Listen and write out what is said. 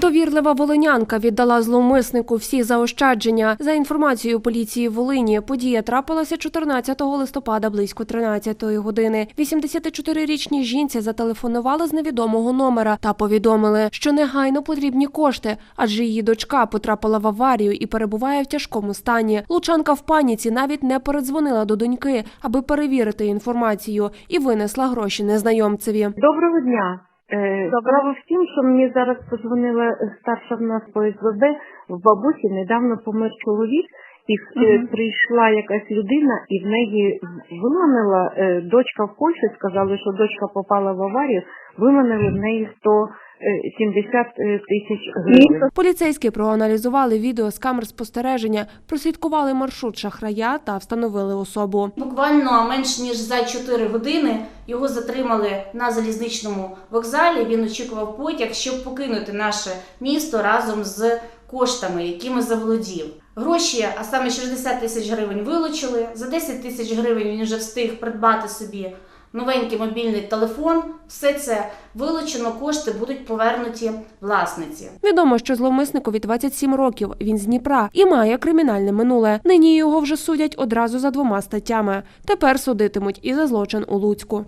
Довірлива волинянка віддала зловмиснику всі заощадження. За інформацією поліції Волині, подія трапилася 14 листопада близько 13 години. 84-річній жінці зателефонували з невідомого номера та повідомили, що негайно потрібні кошти, адже її дочка потрапила в аварію і перебуває в тяжкому стані. Лучанка в паніці навіть не передзвонила до доньки, аби перевірити інформацію, і винесла гроші незнайомцеві. Доброго дня. Е, Справа в тім, що мені зараз подзвонила старша в нас по СВБ, в бабусі недавно помер чоловік, і е, прийшла якась людина, і в неї виманила е, дочка в Польщі, сказали, що дочка попала в аварію, виманили в неї 170 тисяч гривень. Поліцейські проаналізували відео з камер спостереження, прослідкували маршрут шахрая та встановили особу. Буквально менш ніж за 4 години його затримали на залізничному вокзалі. Він очікував потяг, щоб покинути наше місто разом з коштами, якими заволодів. Гроші, а саме 60 тисяч гривень, вилучили. За 10 тисяч гривень він вже встиг придбати собі новенький мобільний телефон. Все це вилучено, кошти будуть повернуті власниці. Відомо, що зловмисникові 27 років. Він з Дніпра і має кримінальне минуле. Нині його вже судять одразу за двома статтями. Тепер судитимуть і за злочин у Луцьку.